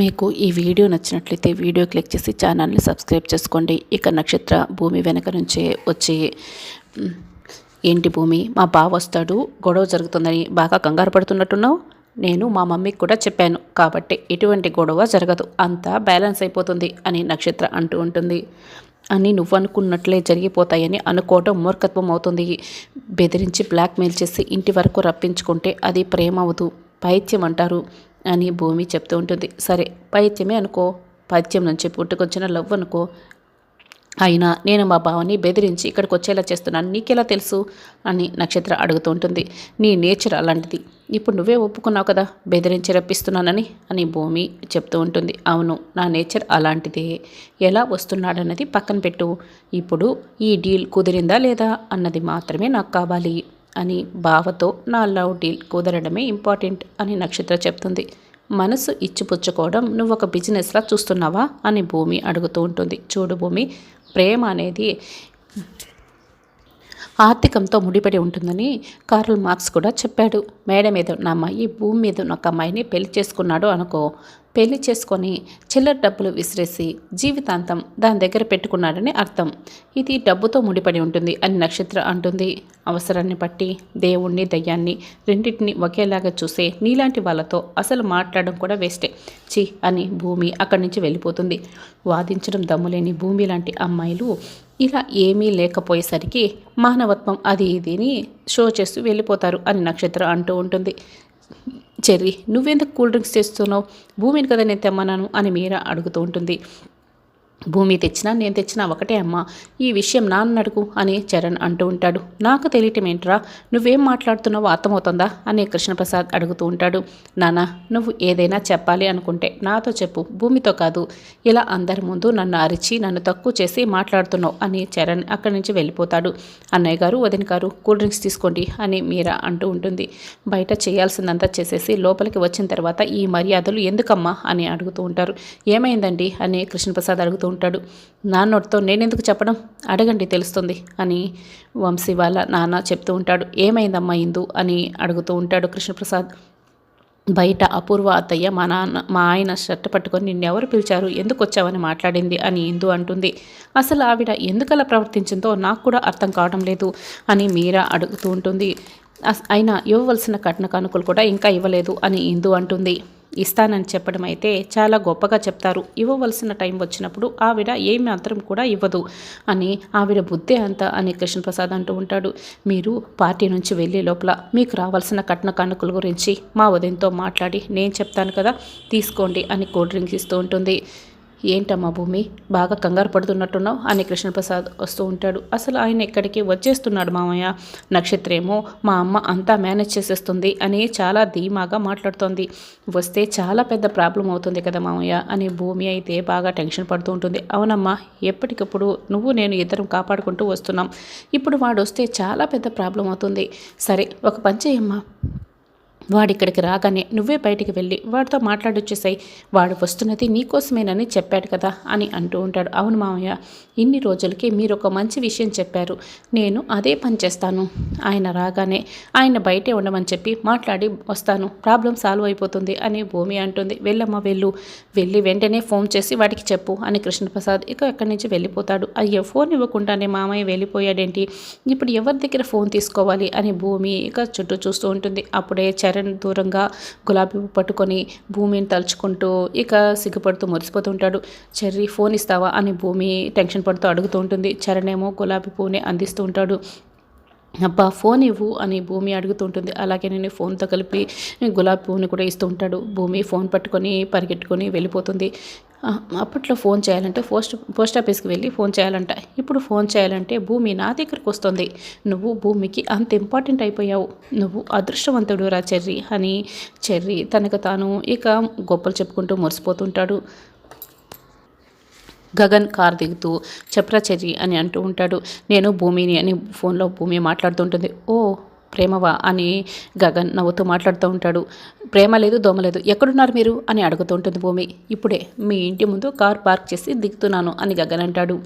మీకు ఈ వీడియో నచ్చినట్లయితే వీడియో క్లిక్ చేసి ఛానల్ని సబ్స్క్రైబ్ చేసుకోండి. ఇక నక్షత్ర భూమి వెనక నుంచే వచ్చి ఏంటి భూమి? మా బావ వస్తాడు గొడవ జరుగుతుందని బాగా కంగారు పడుతున్నట్టున్నావు? నేను మా మమ్మీకి కూడా చెప్పాను కాబట్టి ఎటువంటి గొడవ జరగదు అంతా బ్యాలెన్స్ అయిపోతుంది అని నక్షత్ర అంటూ ఉంటుంది. అని నువ్వు అనుకున్నట్లే జరిగిపోతాయని అనుకోవటం మూర్ఖత్వం అవుతుంది. బెదిరించి బ్లాక్మెయిల్ చేసి ఇంటి వరకు రప్పించుకుంటే అది ప్రేమ అవదు పైత్యం అంటారు. అని భూమి చెప్తూ ఉంటుంది. సరే పైత్యమే అనుకో పైత్యం నుంచి పుట్టుకొచ్చిన లవ్ అనుకో. అయినా నేను మా బావని బెదిరించి ఇక్కడికి వచ్చేలా చేస్తున్నాను. నీకెలా తెలుసు? అని నక్షత్ర అడుగుతూ ఉంటుంది. నీ నేచర్ అలాంటిది. ఇప్పుడు నువ్వే ఒప్పుకున్నావు కదా బెదిరించి రప్పిస్తున్నానని అని భూమి చెప్తూ ఉంటుంది. అవును నా నేచర్ అలాంటిదే. ఎలా వస్తున్నాడన్నది పక్కన పెట్టు. ఇప్పుడు ఈ డీల్ కుదిరిందా లేదా అన్నది మాత్రమే నాకు కావాలి. అని బావతో నా లవ్ డీల్ కుదరడమే ఇంపార్టెంట్ అని నక్షత్ర చెప్తుంది. మనసు ఇచ్చిపుచ్చుకోవడం నువ్వు ఒక బిజినెస్లా చూస్తున్నావా? అని భూమి అడుగుతూ ఉంటుంది. చూడు భూమి ప్రేమ అనేది ఆర్థికంతో ముడిపడి ఉంటుందని కార్ల్ మార్క్స్ కూడా చెప్పాడు. మేడ మీద నా అమ్మాయి భూమి మీద ఉన్న ఒక అమ్మాయిని పెళ్ళి చేసుకున్నాడు అనుకో. పెళ్ళి చేసుకొని చిల్లర డబ్బులు విసిరేసి జీవితాంతం దాని దగ్గర పెట్టుకున్నాడని అర్థం. ఇది డబ్బుతో ముడిపడి ఉంటుంది అని నక్షత్ర అంటుంది. అవసరాన్ని బట్టి దేవుణ్ణి దయ్యాన్ని రెండింటిని ఒకేలాగా చూసే నీలాంటి వాళ్ళతో అసలు మాట్లాడడం కూడా వేస్టే. చి అని భూమి అక్కడి నుంచి వెళ్ళిపోతుంది. వాదించడం దమ్ములేని భూమి లాంటి అమ్మాయిలు ఇలా ఏమీ లేకపోయేసరికి మానవత్వం అది ఇదిని షో చేస్తూ వెళ్ళిపోతారు అని నక్షత్ర అంటూ ఉంటుంది. చెర్రీ నువ్వెందుకు కూల్ డ్రింక్స్ చేస్తున్నావు? భూమిని కదా నేను తెమ్మన్నాను అని మీరా అడుగుతూ ఉంటుంది. భూమి తెచ్చినా నేను తెచ్చినా ఒకటే అమ్మా. ఈ విషయం నాన్నడుగు అని చరణ్ అంటూ ఉంటాడు. నాకు తెలియటం ఏంట్రా? నువ్వేం మాట్లాడుతున్నావో అర్థమవుతుందా? అని కృష్ణప్రసాద్ అడుగుతూ ఉంటాడు. నాన్న నువ్వు ఏదైనా చెప్పాలి అనుకుంటే నాతో చెప్పు. భూమితో కాదు. ఇలా అందరి ముందు నన్ను అరిచి నన్ను తక్కువ చేసి మాట్లాడుతున్నావు అని చరణ్ అక్కడి నుంచి వెళ్ళిపోతాడు. అన్నయ్య గారు వదిన గారు కూల్ డ్రింక్స్ తీసుకోండి అని మీరా అంటూ ఉంటుంది. బయట చేయాల్సిందంతా చేసేసి లోపలికి వచ్చిన తర్వాత ఈ మర్యాదలు ఎందుకమ్మా? అని అడుగుతూ ఉంటారు. ఏమైందండి? అని కృష్ణప్రసాద్ అడుగుతూ ఉంటాడు నాన్నోటితో నేనెందుకు చెప్పడం? అడగండి తెలుస్తుంది అని వంశీ వాళ్ళ నాన్న చెప్తూ ఉంటాడు. ఏమైందమ్మా ఇందు అని అడుగుతూ ఉంటాడు కృష్ణప్రసాద్. బయట అపూర్వ అత్తయ్య మా నాన్న మా ఆయన షర్ట్ పట్టుకొని నిన్నెవరు పిలిచారు? ఎందుకు వచ్చావని మాట్లాడింది అని ఇందు అంటుంది. అసలు ఆవిడ ఎందుకలా ప్రవర్తించిందో నాకు కూడా అర్థం కావడం లేదు అని మీరా అడుగుతూ ఉంటుంది. అస్- అయినా ఇవ్వవలసిన కట్న కానుకలు కూడా ఇంకా ఇవ్వలేదు అని ఇందు అంటుంది. ఇస్తానని చెప్పడం అయితే చాలా గొప్పగా చెప్తారు. ఇవ్వవలసిన టైం వచ్చినప్పుడు ఆవిడ ఏ మాత్రం కూడా ఇవ్వదు అని ఆవిడ బుద్ధే అంత అని కృష్ణప్రసాద్ అంటూ ఉంటాడు. మీరు పార్టీ నుంచి వెళ్ళే లోపల మీకు రావాల్సిన కట్న కానుకల గురించి మా ఉదయంతో మాట్లాడి నేను చెప్తాను కదా తీసుకోండి అని కూల్ డ్రింక్స్ ఇస్తూ ఉంటుంది. ఏంటమ్మా భూమి? బాగా కంగారు పడుతున్నట్టున్నావు? అని కృష్ణప్రసాద్ వస్తూ ఉంటాడు. అసలు ఆయన ఇక్కడికి వచ్చేస్తున్నాడు మామయ్య. నక్షత్రేమో మా అమ్మ అంతా మేనేజ్ చేసేస్తుంది అని చాలా ధీమాగా మాట్లాడుతోంది. వస్తే చాలా పెద్ద ప్రాబ్లం అవుతుంది కదా మామయ్య అని భూమి అయితే బాగా టెన్షన్ పడుతూ ఉంటుంది. అవునమ్మా ఎప్పటికప్పుడు నువ్వు నేను ఇద్దరం కాపాడుకుంటూ వస్తున్నాం. ఇప్పుడు వాడు వస్తే చాలా పెద్ద ప్రాబ్లం అవుతుంది. సరే ఒక పని చేయమ్మా వాడు ఇక్కడికి రాగానే నువ్వే బయటికి వెళ్ళి వాడితో మాట్లాడొచ్చేసాయి. వాడు వస్తున్నది నీకోసమేనని చెప్పాడు కదా అని అంటూ ఉంటాడు. అవును మామయ్య ఇన్ని రోజులకి మీరు ఒక మంచి విషయం చెప్పారు. నేను అదే పని చేస్తాను. ఆయన రాగానే ఆయన బయటే ఉండమని చెప్పి మాట్లాడి వస్తాను. ప్రాబ్లం సాల్వ్ అయిపోతుంది అని భూమి అంటుంది. వెళ్ళమ్మా వెళ్ళు. వెళ్ళి వెంటనే ఫోన్ చేసి వాడికి చెప్పు అని కృష్ణప్రసాద్ ఇక అక్కడి నుంచి వెళ్ళిపోతాడు. అయ్యో ఫోన్ ఇవ్వకుండానే మామయ్య వెళ్ళిపోయాడేంటి? ఇప్పుడు ఎవరి దగ్గర ఫోన్ తీసుకోవాలి అని భూమి ఇక చుట్టూ చూస్తూ ఉంటుంది. అప్పుడే చరణ్ దూరంగా గులాబీ పువ్వు పట్టుకొని భూమిని తలుచుకుంటూ ఇక సిగ్గుపడుతూ మురిసిపోతూ ఉంటాడు చెర్రీ ఫోన్ ఇస్తావా? అని భూమి టెన్షన్ పడుతూ అడుగుతూ ఉంటుంది. చరణ్ ఏమో గులాబీ పువ్వుని అందిస్తూ ఉంటాడు. అబ్బా ఫోన్ ఇవ్వు అని భూమి అడుగుతుంటుంది అలాగే నేను ఫోన్తో కలిపి గులాబీ పువ్వుని కూడా ఇస్తూ ఉంటాడు. భూమి ఫోన్ పట్టుకొని పరిగెట్టుకొని వెళ్ళిపోతుంది. అప్పట్లో ఫోన్ చేయాలంటే పోస్ట్ పోస్ట్ ఆఫీస్కి వెళ్ళి ఫోన్ చేయాలంట. ఇప్పుడు ఫోన్ చేయాలంటే భూమి నా దగ్గరకు వస్తుంది. నువ్వు భూమికి అంత ఇంపార్టెంట్ అయిపోయావు. నువ్వు అదృష్టవంతుడు రా చెర్రీ అని చెర్రీ తనకు తాను ఇక గొప్పలు చెప్పుకుంటూ మురిసిపోతుంటాడు. గగన్ కార్ దిగుతూ చెప్రా చెర్రి అని అంటూ ఉంటాడు. నేను భూమిని అని ఫోన్లో భూమి మాట్లాడుతుంటుంది ఓ ప్రేమవా అని గగన్ నవ్వుతూ మాట్లాడుతూ ఉంటాడు. ప్రేమ లేదు దోమ లేదు. ఎక్కడున్నారు మీరు? అని అడుగుతూ ఉంటుంది భూమి. ఇప్పుడే మీ ఇంటి ముందు కార్ పార్క్ చేసి దిగుతున్నాను అని గగన్ అంటాడు.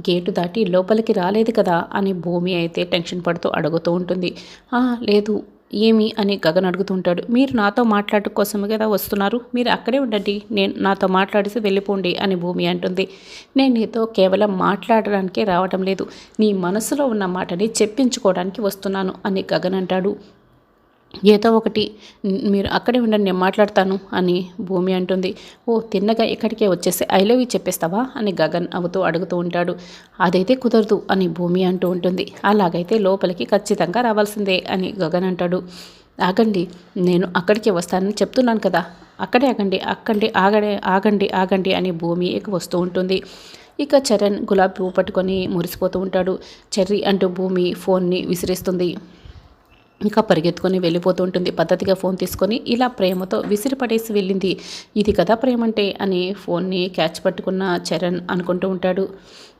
గేటు దాటి లోపలికి రాలేదు కదా అని భూమి అయితే టెన్షన్ పడుతూ అడుగుతూ ఉంటుంది. లేదు. ఏమి అని గగన్ అడుగుతుంటాడు. మీరు నాతో మాట్లాడటం కోసమే కదా వస్తున్నారు? మీరు అక్కడే ఉండండి. నేను నాతో మాట్లాడిసి వెళ్ళిపోండి అని భూమి అంటుంది. నేను నీతో కేవలం మాట్లాడడానికే రావటం లేదు. నీ మనసులో ఉన్న మాటని చెప్పించుకోవడానికి వస్తున్నాను అని గగన్ అంటాడు. ఏదో ఒకటి మీరు అక్కడే ఉండండి నేను మాట్లాడతాను అని భూమి అంటుంది. ఓ తిన్నగా ఇక్కడికే వచ్చేసి ఐ లవ్ యూ చెప్పేస్తావా? అని గగన్ అవుతూ అడుగుతూ ఉంటాడు. అదైతే కుదరదు అని భూమి అంటూ ఉంటుంది. అలాగైతే లోపలికి ఖచ్చితంగా రావాల్సిందే అని గగన్ అంటాడు. ఆగండి నేను అక్కడికే వస్తానని చెప్తున్నాను కదా. అక్కడే ఆగండి అక్కండి ఆగడే ఆగండి ఆగండి అని భూమి ఇక వస్తూ ఉంటుంది. ఇక చరణ్ గులాబీ పువ్వు పట్టుకొని మురిసిపోతూ ఉంటాడు. చెర్రీ అంటూ భూమి ఫోన్ని విసిరేస్తుంది. ఇంకా పరిగెత్తుకొని వెళ్ళిపోతూ ఉంటుంది. పద్ధతిగా ఫోన్ తీసుకొని ఇలా ప్రేమతో విసిరిపడేసి వెళ్ళింది. ఇది కదా ప్రేమంటే అని ఫోన్ని క్యాచ్ పట్టుకున్న చరణ్ అనుకుంటూ ఉంటాడు.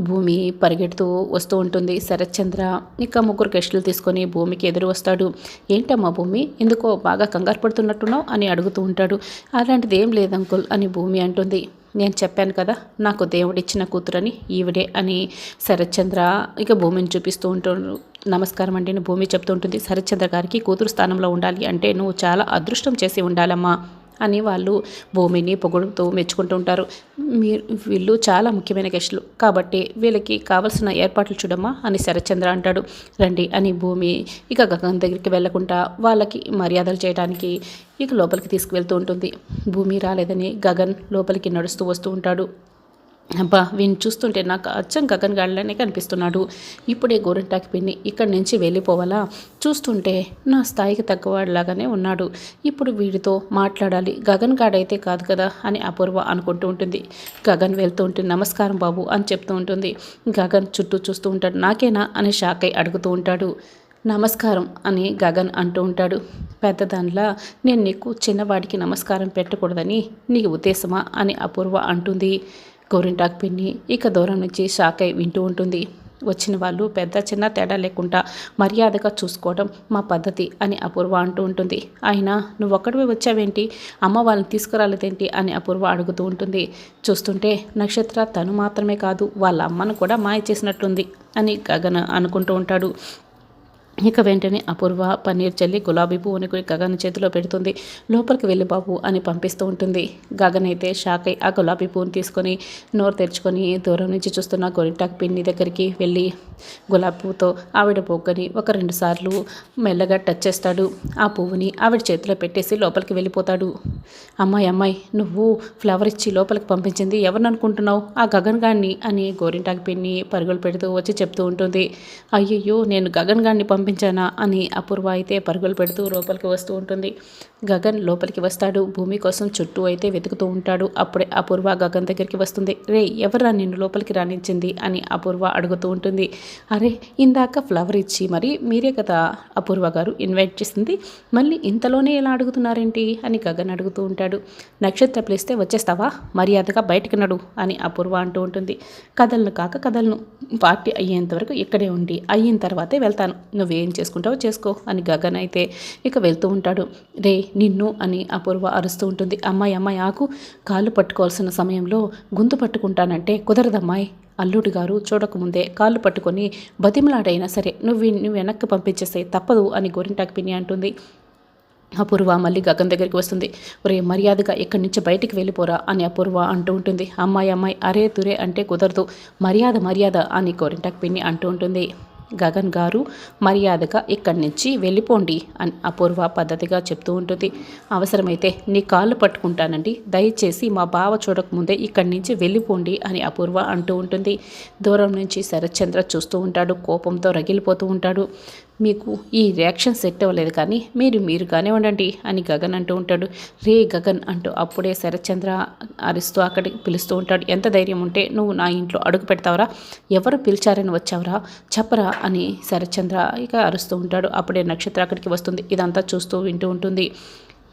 భూమి పరిగెడుతూ వస్తూ ఉంటుంది. శరత్చంద్ర ఇంకా ముగ్గురు గెస్టులు తీసుకొని భూమికి ఎదురు వస్తాడు. ఏంటమ్మా భూమి? ఎందుకో బాగా కంగారు పడుతున్నట్టున్నావు? అని అడుగుతూ ఉంటాడు. అలాంటిది ఏం లేదు అంకుల్ అని భూమి అంటుంది. నేను చెప్పాను కదా నాకు దేవుడిచ్చిన కూతురని ఈవిడే అని శరత్చంద్ర ఇక భూమిని చూపిస్తూ ఉంటాడు నమస్కారం అండి. భూమి చెప్తూ ఉంటుంది. శరత్చంద్ర గారికి కూతురు స్థానంలో ఉండాలి అంటే నువ్వు చాలా అదృష్టం చేసి ఉండాలమ్మా అని వాళ్ళు భూమిని పొగుడుతూ మెచ్చుకుంటూ ఉంటారు. మీరు వీళ్ళు చాలా ముఖ్యమైన గెస్టులు. కాబట్టి వీళ్ళకి కావలసిన ఏర్పాట్లు చూడమ్మా అని శరత్చంద్ర అంటాడు. రండి అని భూమి ఇక గగన్ దగ్గరికి వెళ్ళకుండా వాళ్ళకి మర్యాదలు చేయడానికి ఇక లోపలికి తీసుకువెళ్తూ ఉంటుంది. భూమి రాలేదని గగన్ లోపలికి నడుస్తూ వస్తూ ఉంటాడు. అబ్బా వీని చూస్తుంటే నాకు అచ్చం గగన్ గాళ్ళనే కనిపిస్తున్నాడు. ఇప్పుడే గోరింటాకి పిన్ని ఇక్కడి నుంచి వెళ్ళిపోవాలా? చూస్తుంటే నా స్థాయికి తగ్గవాడిలాగానే ఉన్నాడు. ఇప్పుడు వీడితో మాట్లాడాలి. గగన్ గాడైతే కాదు కదా అని అపూర్వ అనుకుంటూ ఉంటుంది. గగన్ వెళ్తూ ఉంటుంది నమస్కారం బాబు అని చెప్తూ ఉంటుంది. గగన్ చుట్టూ చూస్తూ ఉంటాడు. నాకేనా అని షాక్ అయి అడుగుతూ ఉంటాడు. నమస్కారం అని గగన్ అంటూ ఉంటాడు. పెద్దదానిలా నేను నీకు చిన్నవాడికి నమస్కారం పెట్టకూడదని నీ ఉద్దేశమా అని అపూర్వ అంటుంది. గోరింటాకు పిన్ని ఇక దూరం నుంచి షాక్ అయి వింటూ ఉంటుంది. వచ్చిన వాళ్ళు పెద్ద చిన్న తేడా లేకుండా మర్యాదగా చూసుకోవడం మా పద్ధతి అని అపూర్వ అంటూ ఉంటుంది. అయినా నువ్వు ఒక్కడివే వచ్చావేంటి? అమ్మ వాళ్ళని తీసుకురాలేదేంటి? అని అపూర్వ అడుగుతూ ఉంటుంది. చూస్తుంటే నక్షత్ర తను మాత్రమే కాదు వాళ్ళ అమ్మను కూడా మాయ చేసినట్టుంది అని గగన అనుకుంటూ ఉంటాడు. ఇక వెంటనే అపూర్వ పన్నీర్ చల్లి గులాబీ పువ్వుని గగన్ చేతిలో పెడుతుంది. లోపలికి వెళ్ళి బాబు అని పంపిస్తూ ఉంటుంది. గగన్ అయితే షాక్ అయి ఆ గులాబీ పువ్వుని తీసుకొని నోరు తెరుచుకొని దూరం నుంచి చూస్తున్న గొరింటాకు పిన్ని దగ్గరికి వెళ్ళి గులాబీ పువ్వుతో ఆవిడ పొగ్గని ఒక రెండు సార్లు మెల్లగా టచ్ చేస్తాడు. ఆ పువ్వుని ఆవిడ చేతిలో పెట్టేసి లోపలికి వెళ్ళిపోతాడు. అమ్మాయి అమ్మాయి నువ్వు ఫ్లవర్ ఇచ్చి లోపలికి పంపించింది ఎవరిని అనుకుంటున్నావు? ఆ గగన్ గాడిని అని గోరింటాకు పిన్ని పరుగులు పెడుతూ వచ్చి చెప్తూ ఉంటుంది. అయ్యయ్యో నేను గగన్ గాడిని పంపి పంపించానా అని అపూర్వ అయితే పరుగులు పెడుతూ లోపలికి వస్తూ ఉంటుంది. గగన్ లోపలికి వస్తాడు. భూమి కోసం చుట్టూ అయితే వెతుకుతూ ఉంటాడు. అప్పుడే అపూర్వ గగన్ దగ్గరికి వస్తుంది. రే ఎవరా నిన్ను లోపలికి రాణించింది అని అపూర్వ అడుగుతూ ఉంటుంది. అరే ఇందాక ఫ్లవర్ ఇచ్చి మరి మీరే కదా అపూర్వ గారు ఇన్వైట్ చేసింది. మళ్ళీ ఇంతలోనే ఎలా అడుగుతున్నారేంటి? అని గగన్ అడుగుతూ ఉంటాడు. నక్షత్ర పిలిస్తే వచ్చేస్తావా? మర్యాదగా బయటకు నడు అని అపూర్వ అంటూ ఉంటుంది. కథలను కాక కథలను పార్టీ అయ్యేంత వరకు ఇక్కడే ఉండి అయిన తర్వాతే వెళ్తాను. నువ్వేం ఏం చేసుకుంటావో చేసుకో అని గగన్ అయితే ఇక వెళ్తూ ఉంటాడు. రే నిన్ను అని అపూర్వ అరుస్తూ ఉంటుంది. అమ్మాయి అమ్మాయి ఆకు కాళ్ళు పట్టుకోవాల్సిన సమయంలో గొంతు పట్టుకుంటానంటే కుదరదమ్మాయి. అల్లుడు గారు చూడకముందే కాళ్ళు పట్టుకొని బతిమలాడైనా సరే నువ్వు నువ్వు వెనక్కి పంపించేస్తే తప్పదు అని గోరింటాకి పిన్ని అంటుంది. అపూర్వ మళ్ళీ గగన్ దగ్గరికి వస్తుంది. ఒరే మర్యాదగా ఇక్కడి నుంచి బయటికి వెళ్ళిపోరా అని అపూర్వ అంటూ ఉంటుంది. అమ్మాయి అమ్మాయి అరే తురే అంటే కుదరదు. మర్యాద మర్యాద అని గోరింటాక్ పిన్ని అంటూ ఉంటుంది. గగన్ గారు మర్యాదగా ఇక్కడి నుంచి వెళ్ళిపోండి అని అపూర్వ పద్ధతిగా చెప్తూ ఉంటుంది. అవసరమైతే నీ కాళ్ళు పట్టుకుంటానండి. దయచేసి మా బావ చూడకముందే ఇక్కడి నుంచి వెళ్ళిపోండి అని అపూర్వ అంటూ ఉంటుంది. దూరం నుంచి శరత్చంద్ర చూస్తూ ఉంటాడు. కోపంతో రగిలిపోతూ ఉంటాడు. మీకు ఈ రియాక్షన్ సెట్ అవ్వలేదు కానీ మీరు మీరుగానే ఉండండి అని గగన్ అంటూ ఉంటాడు. రే గగన్ అంటూ అప్పుడే శరత్చంద్ర అరుస్తూ అక్కడికి పిలుస్తూ ఉంటాడు. ఎంత ధైర్యం ఉంటే నువ్వు నా ఇంట్లో అడుగు పెడతావరా? ఎవరు పిలిచారని వచ్చావరా? చెప్పరా అని శరత్చంద్ర ఇక అరుస్తూ ఉంటాడు. అప్పుడే నక్షత్ర అక్కడికి వస్తుంది. ఇదంతా చూస్తూ వింటూ ఉంటుంది.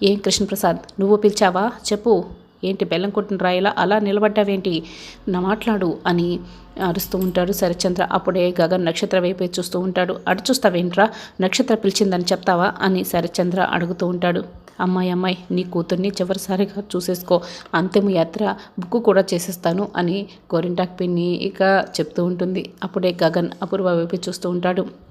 ఏం కృష్ణప్రసాద్ నువ్వు పిలిచావా? చెప్పు. ఏంటి బెల్లం కొట్టిన రాయిలా అలా నిలబడ్డావేంటి? నా మాట్లాడు అని అరుస్తూ ఉంటాడు శరచంద్ర అప్పుడే గగన్ నక్షత్ర వైపు చూస్తూ ఉంటాడు. అడు చూస్తావేంట్రా? నక్షత్ర పిలిచిందని చెప్తావా? అని శరచంద్ర అడుగుతూ ఉంటాడు. అమ్మాయి అమ్మాయి నీ కూతుర్ని చివరిసారిగా చూసేసుకో. అంతిమ యాత్ర బుక్ కూడా చేసేస్తాను అని గోరింటాక్ పిన్ని ఇక చెప్తూ ఉంటుంది. అప్పుడే గగన్ అపూర్వ వైపు చూస్తూ ఉంటాడు.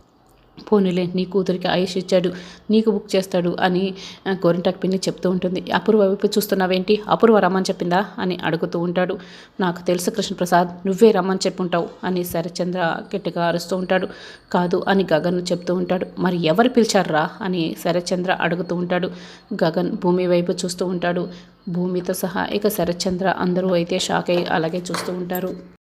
పోనీలే నీ కూతురికి ఆయుష్ ఇచ్చాడు నీకు బుక్ చేస్తాడు అని గోరింటాకు పిన్ని చెప్తూ ఉంటుంది. అపూర్వ వైపు చూస్తున్నావేంటి? అపూర్వ రమ్మని చెప్పిందా? అని అడుగుతూ ఉంటాడు. నాకు తెలుసు కృష్ణప్రసాద్ నువ్వే రమ్మని చెప్పుంటావు అని శరచంద్ర గట్టిగా అరుస్తూ ఉంటాడు. కాదు అని గగన్ చెప్తూ ఉంటాడు. మరి ఎవరు పిలిచారా అని శరచంద్ర అడుగుతూ ఉంటాడు. గగన్ భూమి వైపు చూస్తూ ఉంటాడు. భూమితో సహా ఇక శరచంద్ర అందరూ అయితే షాక్ అయ్యి అలాగే చూస్తూ ఉంటారు.